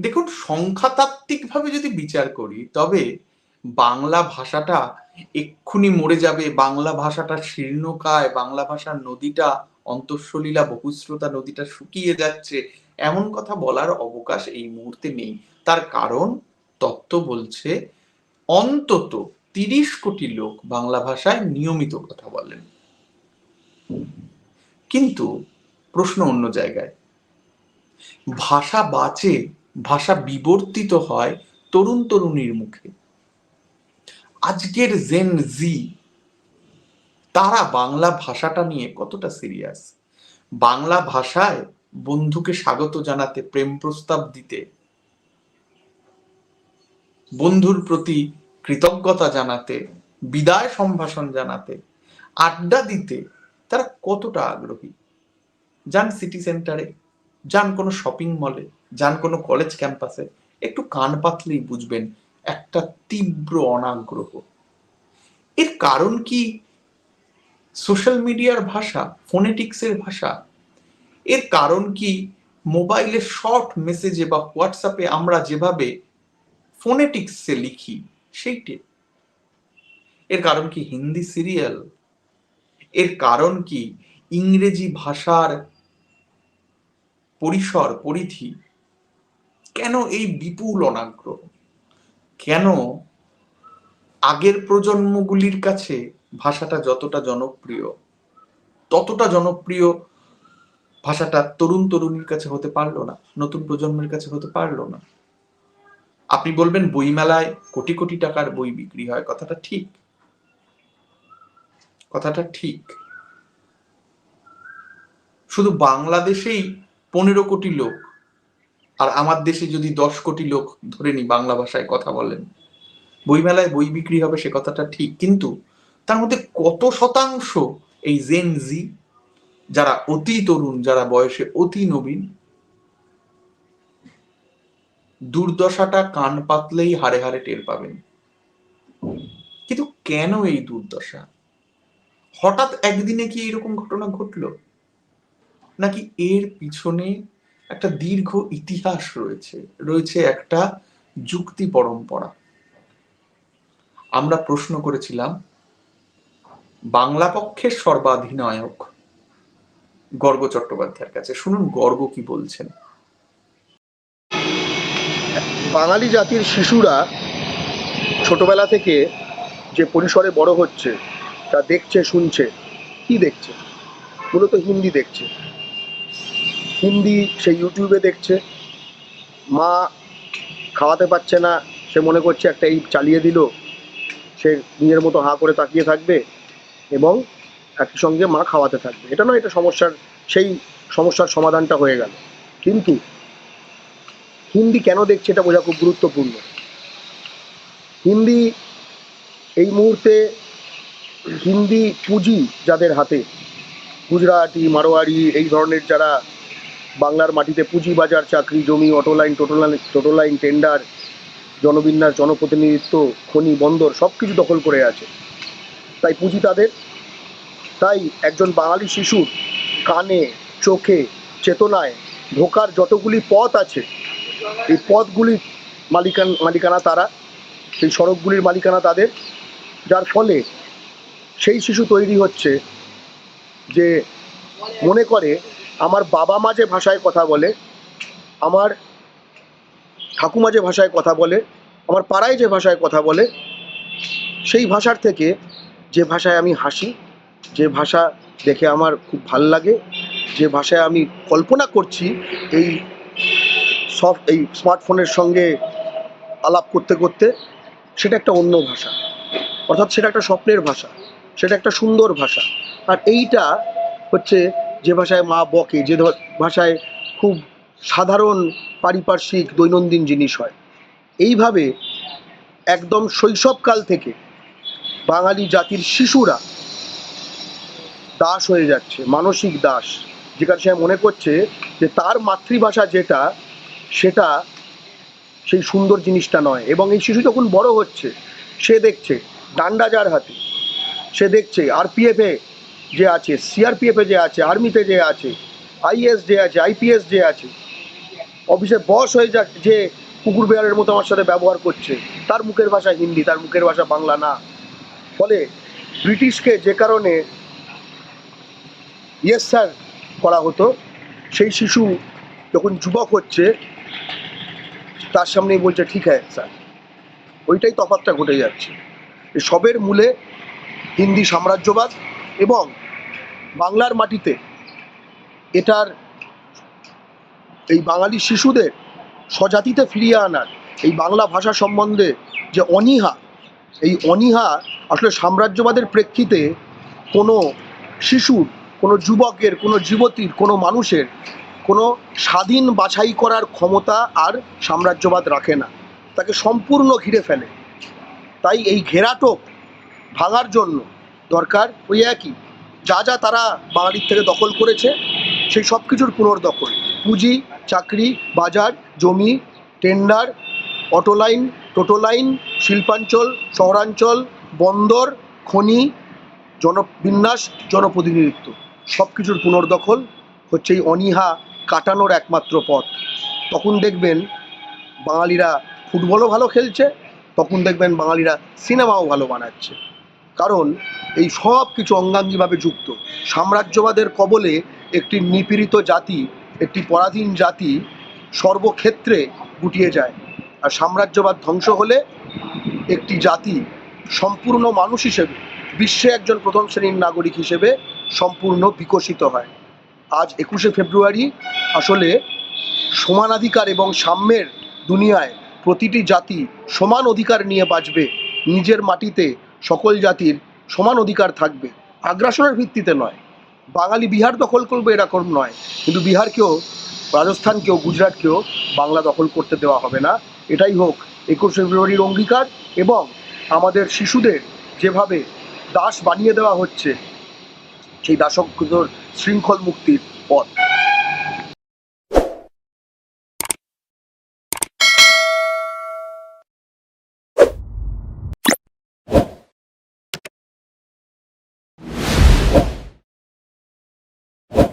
দেখুন, সংখ্যাতাত্ত্বিকভাবে যদি বিচার করি, তবে বাংলা ভাষাটা এক্ষুনি মরে যাবে। বাংলা ভাষাটা শীর্ণকায়, বাংলা ভাষার নদীটা, অন্তঃসলীলা বহুশ্রোতা নদীটা শুকিয়ে যাচ্ছে। এমন কথা বলার অবকাশ এই মুহূর্তে নেই। তার কারণ, তত্ত্ব বলছে, অন্তত তিরিশ কোটি লোক বাংলা ভাষায় নিয়মিত কথা বলেন। কিন্তু প্রশ্ন অন্য জায়গায়, ভাষা বাঁচে ভাষা বিবর্তিত হয় তরুণ তরুণীর মুখে। আজকের জেন জি তারা বাংলা ভাষাটা নিয়ে কতটা সিরিয়াস বাংলা ভাষায় বন্ধুকে স্বাগত জানাতে, প্রেম প্রস্তাব দিতে, বন্ধুর প্রতি কৃতজ্ঞতা জানাতে, বিদায় সম্ভাষণ জানাতে, আড্ডা দিতে তারা কতটা আগ্রহী? যান সিটি সেন্টারে যান কোনো শপিং মলে যান কোনো কলেজ ক্যাম্পাসে একটু কান পাতলেই বুঝবেন একটা তীব্র অনাগ্রহ। এর কারণ কি? সোশ্যাল মিডিয়ার ভাষা ফোনেটিক্সের ভাষা। এর কারণ কি? মোবাইলে শর্ট মেসেজে বা হোয়াটসঅ্যাপে আমরা যেভাবে ফোনেটিক্সে লিখি, সেইটি। এর কারণ কি? হিন্দি সিরিয়াল এর কারণ কি? ইংরেজি ভাষার পরিসর, পরিধি, কেন এই বিপুল অনাগ্রহ? কেন আগের প্রজন্মগুলির কাছে ভাষাটা যতটা জনপ্রিয়, ততটা জনপ্রিয় ভাষাটা তরুণ তরুণীর কাছে হতে পারল না, নতুন প্রজন্মের কাছে হতে পারল না? আপনি বলবেন বইমেলায় কোটি কোটি টাকার বই বিক্রি হয়, কথাটা ঠিক। কথাটা ঠিক। শুধু বাংলাদেশেই পনেরো কোটি লোক। আর আমার দেশে যদি দশ কোটি লোক ধরে নি বাংলা ভাষায় কথা বলেন, বইমেলায় বই বিক্রি হবে সে কথাটা ঠিক, কিন্তু তার মধ্যে কত শতাংশ এই জেন জি যারা অতি তরুণ, যারা বয়সে অতি নবীন, দুর্দশাটা কান পাতলেই হারে হারে টের পাবেন। কিন্তু কেন এই দুর্দশা? হঠাৎ একদিনে কি এরকম ঘটনা ঘটলো? নাকি এর পিছনে একটা দীর্ঘ ইতিহাস রয়েছে রয়েছে একটা যুক্তি পরম্পরা। আমরা প্রশ্ন করেছিলাম, বাংলা পক্ষের সর্বাধিনায়ক গর্গ চট্টোপাধ্যায়ের কাছে। শুনুন গর্গ কি বলছেন। বাঙালি জাতির শিশুরা ছোটবেলা থেকে যে পরিসরে বড় হচ্ছে, তা দেখছে, শুনছে। কি দেখছে? মূলত হিন্দি দেখছে। হিন্দি সে ইউটিউবে দেখছে। মা খাওয়াতে পারছে না, সে মনে করছে একটা এই চালিয়ে দিল। সে নিজের মতো হাঁ করে তাকিয়ে থাকবে এবং একই সঙ্গে মা খাওয়াতে থাকবে। এটা নয়, এটা সমস্যার, সেই সমস্যার সমাধানটা হয়ে গেল। কিন্তু হিন্দি কেন দেখছে এটা বোঝা খুব গুরুত্বপূর্ণ। হিন্দি এই মুহূর্তে হিন্দি পুঁজি যাদের হাতে, গুজরাটি, মারোয়ারি, এই ধরনের যারা বাংলার মাটিতে পুঁজি বাজার, চাকরি, জমি, auto line toto line toto line, tender, জনবিন্যাস, জনপ্রতিনিধিত্ব, খনি, বন্দর, সব কিছু দখল করে আছে। তাই পুঁজি তাদের। তাই একজন বাঙালি শিশুর কানে, চোখে, চেতনায় ঢোকার যতগুলি পথ আছে, এই পথগুলির মালিকান মালিকানা তারা। সেই সড়কগুলির মালিকানা তাদের। যার ফলে সেই শিশু তৈরি হচ্ছে যে মনে করে আমার বাবা মা যে ভাষায় কথা বলে, আমার ঠাকুমা যে ভাষায় কথা বলে, আমার পাড়ায় যে ভাষায় কথা বলে, সেই ভাষার থেকে যে ভাষায় আমি হাসি, যে ভাষা দেখে আমার খুব ভালো লাগে, যে ভাষায় আমি কল্পনা করছি এই সফট, এই স্মার্টফোনের সঙ্গে আলাপ করতে করতে, সেটা একটা অন্য ভাষা। অর্থাৎ সেটা একটা স্বপ্নের ভাষা, সেটা একটা সুন্দর ভাষা। আর এইটা হচ্ছে যে ভাষায় মা বকে, যে ভাষায় খুব সাধারণ পারিপার্শ্বিক দৈনন্দিন জিনিস হয়। এইভাবে একদম শৈশবকাল থেকে বাঙালি জাতির শিশুরা দাস হয়ে যাচ্ছে, মানসিক দাস। যেখানে সে মনে করছে যে তার মাতৃভাষা যেটা, সেটা সেই সুন্দর জিনিসটা নয়। এবং এই শিশু যখন বড় হচ্ছে, সে দেখছে ডান্ডা যার হাতে, সে দেখছে আর আরপিএফে যে আছে সিআরপিএফে যে আছে আর্মিতে যে আছে আইএস যে আছে আইপিএস যে আছে অফিসে বস হয়ে যাক যে কুকুর বেয়ারের মতো আমার সাথে ব্যবহার করছে, তার মুখের ভাষা হিন্দি, তার মুখের ভাষা বাংলা না। ফলে ব্রিটিশকে যে কারণে ইয়েস স্যার করা হতো, সেই শিশু যখন যুবক হচ্ছে, তার সামনেই বলছে, ঠিক হ্যাঁ স্যার ওইটাই তফাৎটা ঘটে যাচ্ছে। সবের মূলে হিন্দি সাম্রাজ্যবাদ এবং বাংলার মাটিতে এটার এই বাঙালি শিশুদের স্বজাতিতে ফিরিয়ে আনার এই বাংলা ভাষা সম্বন্ধে যে অনীহা, এই অনীহা আসলে সাম্রাজ্যবাদের প্রেক্ষিতে কোনো শিশুর, কোনো যুবকের, কোনো যুবতীর, কোনো মানুষের কোনো স্বাধীন বাছাই করার ক্ষমতা আর সাম্রাজ্যবাদ রাখে না। তাকে সম্পূর্ণ ঘিরে ফেলে। তাই এই ঘেরাটোপ ভাঙার জন্য দরকার ওই একই। যা যা তারা বাঙালির থেকে দখল করেছে, সেই সব কিছুর পুনর্দখল। পুঁজি, চাকরি, বাজার, জমি, tender, auto line, toto line, শিল্পাঞ্চল, শহরাঞ্চল, বন্দর, খনি, জনবিন্যাস, জনপ্রতিনিধিত্ব। সব কিছুর পুনর্দখল হচ্ছে এই অনীহা কাটানোর একমাত্র পথ। তখন দেখবেন বাঙালিরা ফুটবলও ভালো খেলছে, তখন দেখবেন বাঙালিরা সিনেমাও ভালো বানাচ্ছে। কারণ এই সব কিছু অঙ্গাঙ্গিভাবে যুক্ত। সাম্রাজ্যবাদের কবলে একটি নিপীড়িত জাতি, একটি পরাধীন জাতি সর্বক্ষেত্রে গুটিয়ে যায়। আর সাম্রাজ্যবাদ ধ্বংস হলে একটি জাতি সম্পূর্ণ মানুষ হিসেবে, বিশ্বে একজন প্রথম শ্রেণির নাগরিক হিসেবে সম্পূর্ণ বিকশিত হয়। আজ একুশে ফেব্রুয়ারি আসলে সমানাধিকার এবং সাম্যের দুনিয়ায় প্রতিটি জাতি সমান অধিকার নিয়ে বাঁচবে। নিজের মাটিতে সকল জাতির সমান অধিকার থাকবে। আগ্রাসনের ভিত্তিতে নয়। বাঙালি বিহার দখল করবে এরকম নয়। কিন্তু বিহারকেও, রাজস্থানকেও, গুজরাটকেও বাংলা দখল করতে দেওয়া হবে না। এটাই হোক, একুশে ফেব্রুয়ারির অঙ্গীকার এবং আমাদের শিশুদের যেভাবে দাস বানিয়ে দেওয়া হচ্ছে, সেই দাসত্বর শৃঙ্খল মুক্তির পথ।